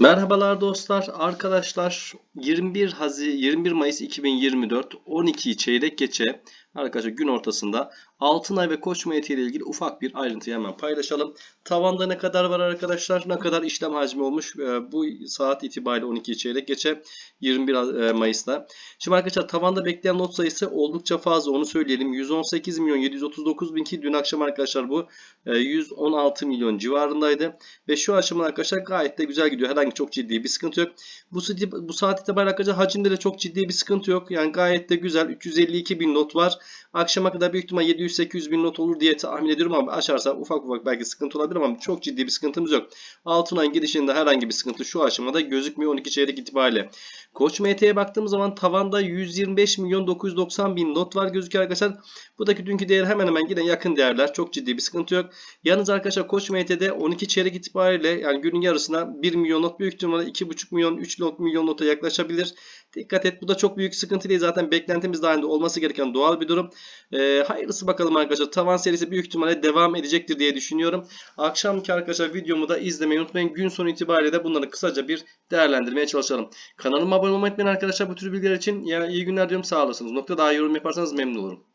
Merhabalar dostlar, arkadaşlar. 21 Hazi 21 Mayıs 2024 12 çeyrek geçe arkadaşlar gün ortasında Altınay ve Koç MT ile ilgili ufak bir ayrıntıyı hemen paylaşalım. Tavanda ne kadar var arkadaşlar? Ne kadar işlem hacmi olmuş? Ee, Bu saat itibariyle 12 çeyrek geçe 21 e, Mayıs'ta. Şimdi arkadaşlar tavanda bekleyen lot sayısı oldukça fazla onu söyleyelim. 118 milyon 739 bin ki dün akşam arkadaşlar bu e, 116 milyon civarındaydı. Ve şu aşamada arkadaşlar gayet de güzel gidiyor. Herhangi çok ciddi bir sıkıntı yok. Bu, bu saat itibariyle arkadaşlar hacimde de çok ciddi bir sıkıntı yok. Yani gayet de güzel. 352 bin not var. Akşama kadar büyük ihtimal 700-800 bin not olur diye tahmin ediyorum ama aşarsa ufak ufak belki sıkıntı olabilir ama çok ciddi bir sıkıntımız yok. Altınay'ın gidişinde herhangi bir sıkıntı şu aşamada gözükmüyor 12 çeyrek itibariyle. Koç MT'ye baktığımız zaman tavanda 125 milyon 990 bin not var gözüküyor arkadaşlar. Buradaki dünkü değer hemen hemen yine yakın değerler. Çok ciddi bir sıkıntı yok. Yalnız arkadaşlar Koç MT'de 12 çeyrek itibariyle yani günün yarısına 1 milyon not büyük ihtimalle 2,5 milyon 3 milyon nota yaklaşabilir. Dikkat et bu da çok büyük sıkıntı değil. Zaten beklentimiz dahilinde olması gereken doğal bir durum. Ee, hayırlısı bakalım arkadaşlar. Tavan serisi büyük ihtimalle devam edecektir diye düşünüyorum. Akşamki arkadaşlar videomu da izlemeyi unutmayın. Gün sonu itibariyle de bunları kısaca bir değerlendirmeye çalışalım. Kanalıma abone olmayı unutmayın arkadaşlar bu tür bilgiler için. Yani iyi günler diyorum sağ olasınız. Nokta daha yorum yaparsanız memnun olurum.